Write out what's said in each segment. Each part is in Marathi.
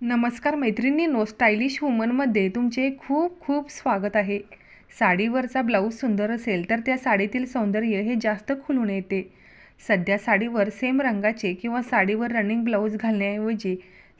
नमस्कार मैत्रिणींनो स्टायलिश वुमनमध्ये तुमचे खूप खूप स्वागत आहे. साडीवरचा ब्लाऊज सुंदर असेल तर त्या साडीतील सौंदर्य हे जास्त खुलून येते. सध्या साडीवर सेम रंगाचे किंवा साडीवर रनिंग ब्लाऊज घालण्याऐवजी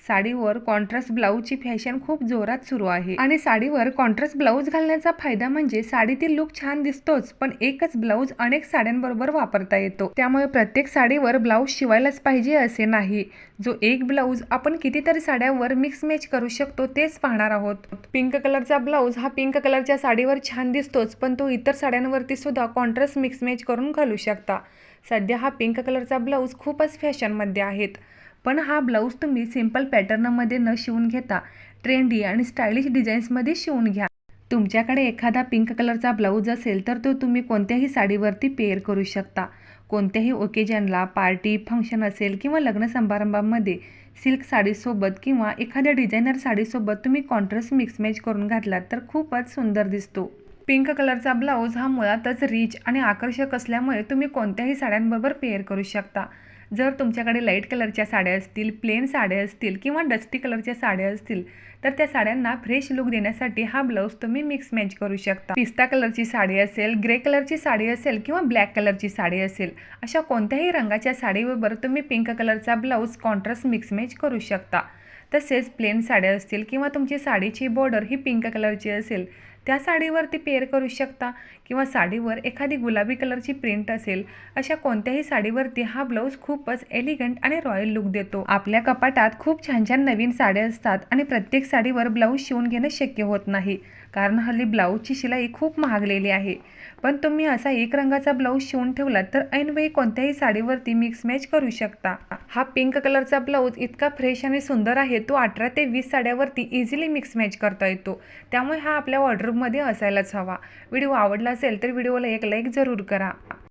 साडीवर कॉन्ट्रास्ट ब्लाऊजची फॅशन खूप जोरात सुरू आहे. आणि साडीवर कॉन्ट्रास्ट ब्लाऊज घालण्याचा फायदा म्हणजे साडीतील लुक छान दिसतोच पण एकच ब्लाऊज अनेक साड्यांबरोबर वापरता येतो. त्यामुळे प्रत्येक साडीवर ब्लाऊज शिवायलाच पाहिजे असे नाही. जो एक ब्लाऊज आपण कितीतरी साड्यावर मिक्स मॅच करू शकतो तेच पाहणार आहोत. पिंक कलरचा ब्लाऊज हा पिंक कलरच्या साडीवर छान दिसतोच पण तो इतर साड्यांवरती सुद्धा कॉन्ट्रास्ट मिक्स मॅच करून घालू शकता. सध्या हा पिंक कलरचा ब्लाऊज खूपच फॅशनमध्ये आहेत. पण हा ब्लाऊज तुम्ही सिंपल पॅटर्नमध्ये न शिवून घेता ट्रेंडी आणि स्टायलिश डिझाईन्समध्ये शिवून घ्या. तुमच्याकडे एखादा पिंक कलरचा ब्लाऊज असेल तर तो तुम्ही कोणत्याही साडीवरती पेअर करू शकता. कोणत्याही ओकेजनला पार्टी फंक्शन असेल किंवा लग्न समारंभामध्ये सिल्क साडीसोबत किंवा एखाद्या डिझायनर साडीसोबत तुम्ही कॉन्ट्रास्ट मिक्स मॅच करून घातलात तर खूपच सुंदर दिसतो. पिंक कलरचा ब्लाऊज हा मुळातच रिच आणि आकर्षक असल्यामुळे तुम्ही कोणत्याही साड्यांबरोबर पेअर करू शकता. जर तुमच्याकडे लाइट कलरच्या साड्या असतील प्लेन साड्या असतील किंवा डस्टी कलरच्या साड्या असतील तर त्या साड्यांना फ्रेश लुक देण्यासाठी हा ब्लाऊज तुम्ही मिक्स मॅच करू शकता. पिस्ता कलरची साडी असेल ग्रे कलरची साडी असेल किंवा ब्लॅक कलरची साडी असेल अशा कोणत्याही रंगाच्या साडीबरोबर तुम्ही पिंक कलरचा ब्लाऊज कॉन्ट्रास्ट मिक्स मॅच करू शकता. तसेच प्लेन साड्या असतील किंवा तुमची साडीची बॉर्डर ही पिंक कलरची असेल त्या साडीवरती पेअर करू शकता किंवा साडीवर एखादी गुलाबी कलरची प्रिंट असेल अशा कोणत्याही साडीवरती हा ब्लाऊज खूपच एलिगंट आणि रॉयल लुक देतो. आपल्या कपाटात खूप छान छान नवीन साड्या असतात आणि प्रत्येक साडीवर ब्लाऊज शिवून घेणं शक्य होत नाही कारण हल्ली ब्लाऊजची शिलाई खूप महागलेली आहे. पण तुम्ही असा एक रंगाचा ब्लाऊज शिवून ठेवलात तर ऐनवेळी कोणत्याही साडीवरती मिक्स मॅच करू शकता. हा पिंक कलरचा ब्लाऊज इतका फ्रेश आणि सुंदर आहे तो अठरा ते वीस साड्यावरती इझिली मिक्स मॅच करता येतो. त्यामुळे हा आपल्या वॉर्डरोबमध्ये असायलाच हवा. व्हिडिओ आवडला असेल तर व्हिडिओला एक लाईक जरूर करा.